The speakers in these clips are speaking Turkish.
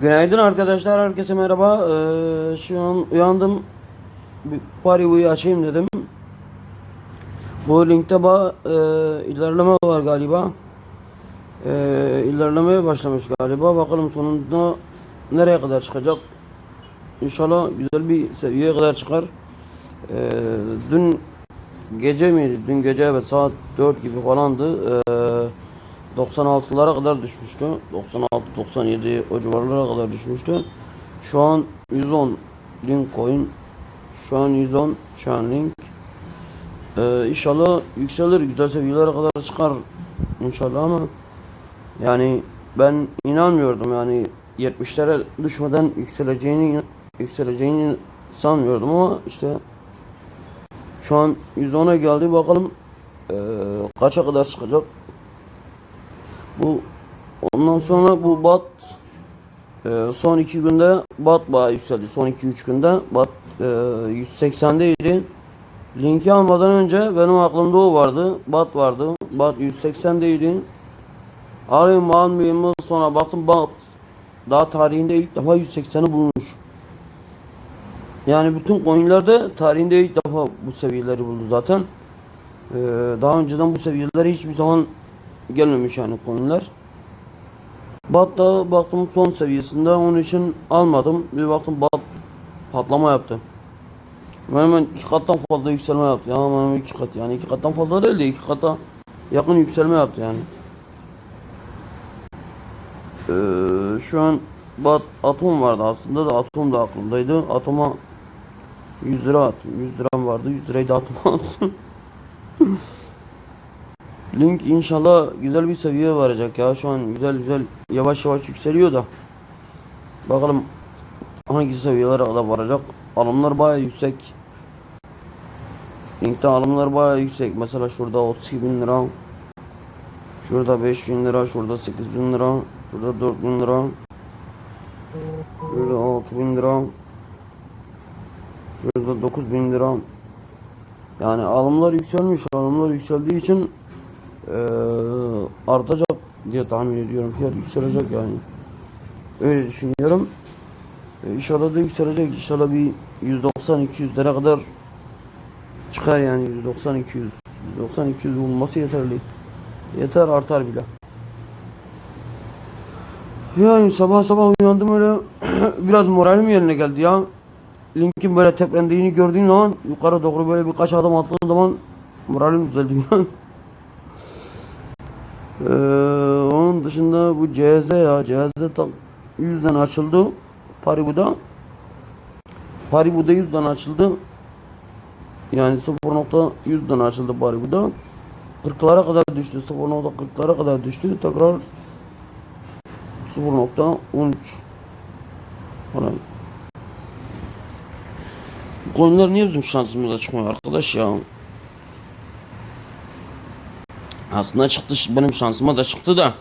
Günaydın arkadaşlar, herkese merhaba. Ee, şu an uyandım. Bir Paribu'yu açayım dedim. Bu linkte ba e, ilerleme var galiba. E, ilerlemeye başlamış galiba. Bakalım sonunda nereye kadar çıkacak. İnşallah güzel bir seviyeye kadar çıkar. E, dün gece miydi? Dün gece evet saat 4 gibi falandı. E, 96'lara kadar düşmüştü. 96-97 o civarlara kadar düşmüştü. Şu an 110 link coin. Şu an 110 şu an link. Ee, inşallah yükselir güzel seviyelere kadar çıkar inşallah ama yani ben inanmıyordum yani 70'lere düşmeden yükseleceğini yükseleceğini sanmıyordum ama işte şu an 110'a geldi bakalım ee, kaça kadar çıkacak bu ondan sonra bu bat e, son iki günde bat bayağı yükseldi. Son 2-3 günde bat e, 180'deydi. Linki almadan önce benim aklımda o vardı. Bat vardı. Bat 180'deydi. Arayayım almayayım sonra baktım bat daha tarihinde ilk defa 180'i bulmuş. Yani bütün coinlerde tarihinde ilk defa bu seviyeleri buldu zaten. Ee, daha önceden bu seviyelere hiçbir zaman gelmemiş yani konular. Bat da baktım son seviyesinde onun için almadım. Bir baktım bat patlama yaptı. Hemen hemen iki kattan fazla yükselme yaptı. Ya hemen iki kat yani iki kattan fazla değil de iki kata yakın yükselme yaptı yani. Ee, şu an bat atom vardı aslında da atom da aklımdaydı. Atoma 100 lira attım. 100 liram vardı. 100 lirayı da atoma attım. Link inşallah güzel bir seviyeye varacak ya. Şu an güzel güzel yavaş yavaş yükseliyor da. Bakalım hangi seviyelere kadar varacak. Alımlar baya yüksek. Linkte alımlar baya yüksek. Mesela şurada 32 bin lira. Şurada 5 bin lira. Şurada 8 bin lira. Şurada 4 bin lira. Şurada 6 bin lira. Şurada 9 bin lira. Yani alımlar yükselmiş. Alımlar yükseldiği için artacak diye tahmin ediyorum. Fiyat yükselecek yani. Öyle düşünüyorum. E, İnşallah da yükselecek. İnşallah bir 190-200'lere kadar çıkar yani 190-200. 190-200 bulması yeterli. Yeter artar bile. Yani sabah sabah uyandım öyle biraz moralim yerine geldi ya. Linkin böyle teplendiğini gördüğüm zaman yukarı doğru böyle birkaç adım attığım zaman moralim düzeldi. Ee, onun dışında bu CZ ya CZ tam 100'den açıldı Paribu'da. Paribu'da 100'den açıldı. Yani 0.100'den açıldı Paribu'da. 40'lara kadar düştü 0.40'lara kadar düştü. Tekrar 0.13 falan bu konular niye bizim şansımıza çıkmıyor arkadaş ya aslında çıktı benim şansıma da çıktı da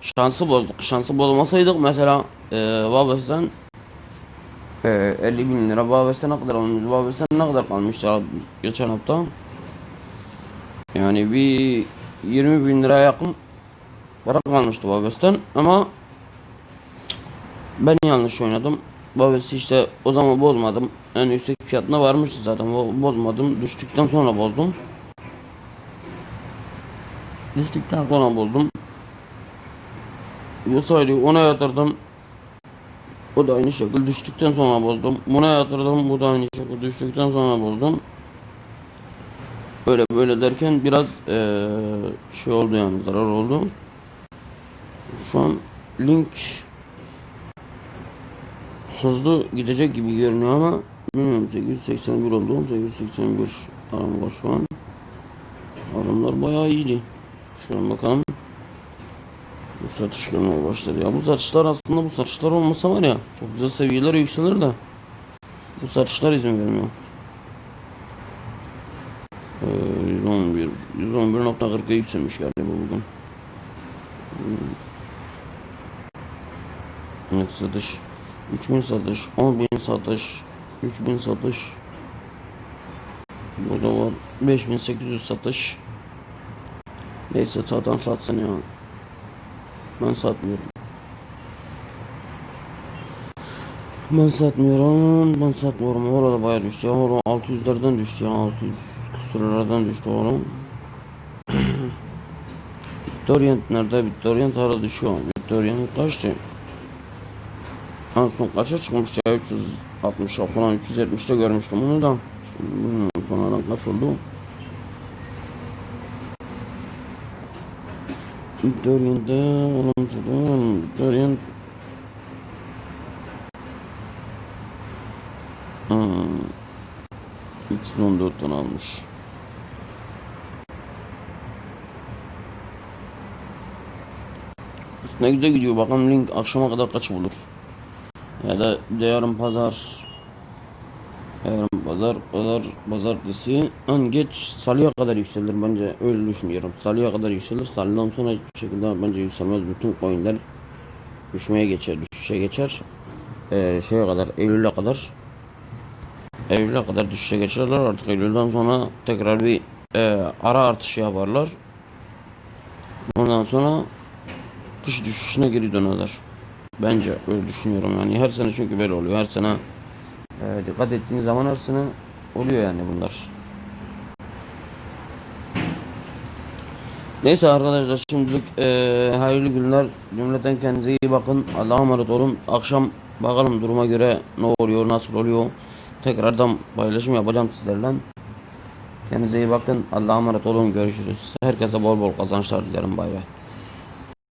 şansı bozduk. Şansı bozmasaydık mesela e, Babas'tan e, 50 bin lira Babas'tan ne kadar almış? Babas'tan ne kadar kalmıştı geçen hafta? Yani bir 20 bin liraya yakın para kalmıştı Babas'tan ama ben yanlış oynadım. Babas'ı işte o zaman bozmadım. En yüksek fiyatına varmıştı zaten. Bo- Bozmadım. Düştükten sonra bozdum. Düştükten sonra bozdum. Yasaydı ona yatırdım. O da aynı şekilde düştükten sonra bozdum. Buna yatırdım. Bu da aynı şekilde düştükten sonra bozdum. Böyle böyle derken biraz eee, şey oldu yani zarar oldu. Şu an link hızlı gidecek gibi görünüyor ama bilmiyorum 881 oldu 881 aram var şu an aramlar bayağı iyiydi şu an bakalım. Bu satış görmeye başladı ya bu satışlar aslında bu satışlar olmasa var ya çok güzel seviyelere yükselir de. Bu satışlar izin vermiyor. Ee, 111 111.40'a yükselmiş galiba bugün. Hmm. Evet satış 3000 satış 10.000 satış 3000 satış. Burada var 5800 satış Neyse satan satsın ya Ben satmıyorum Ben satmıyorum, ben satmıyorum. Orada bayağı düştü. Orada 600'lerden düştü ya. 600 küsurlardan düştü oğlum. Victoriant nerede? Victoriant hala düşüyor. Victoriant kaçtı? En son kaça çıkmıştı ya? 360 falan 370'te görmüştüm onu da. Şimdi bilmiyorum sonradan kaç oldu. Victoriant'da oğlum Victoriant Hmm. 314'ten almış. Ne güzel gidiyor. Bakalım link akşama kadar kaç bulur. Ya da yarın pazar. Yarın pazar, pazar, pazartesi en geç salıya kadar yükselir bence öyle düşünüyorum. Salıya kadar yükselir. Salıdan sonra hiçbir şekilde bence yükselmez. Bütün coinler düşmeye geçer, düşüşe geçer. Ee, şeye kadar, Eylül'e kadar. Eylül'e kadar düşüşe geçerler. Artık Eylül'den sonra tekrar bir e, ara artışı yaparlar. Ondan sonra kış düşüşüne geri dönerler. Bence öyle düşünüyorum yani her sene çünkü böyle oluyor. Her sene e, dikkat ettiğiniz zaman her sene oluyor yani bunlar. Neyse arkadaşlar şimdilik e, hayırlı günler. Cümleten kendinize iyi bakın. Allah'a emanet olun. Akşam bakalım duruma göre ne oluyor, nasıl oluyor. Tekrardan paylaşım yapacağım sizlerle. Kendinize iyi bakın. Allah'a emanet olun. Görüşürüz. Herkese bol bol kazançlar dilerim. Bay bay.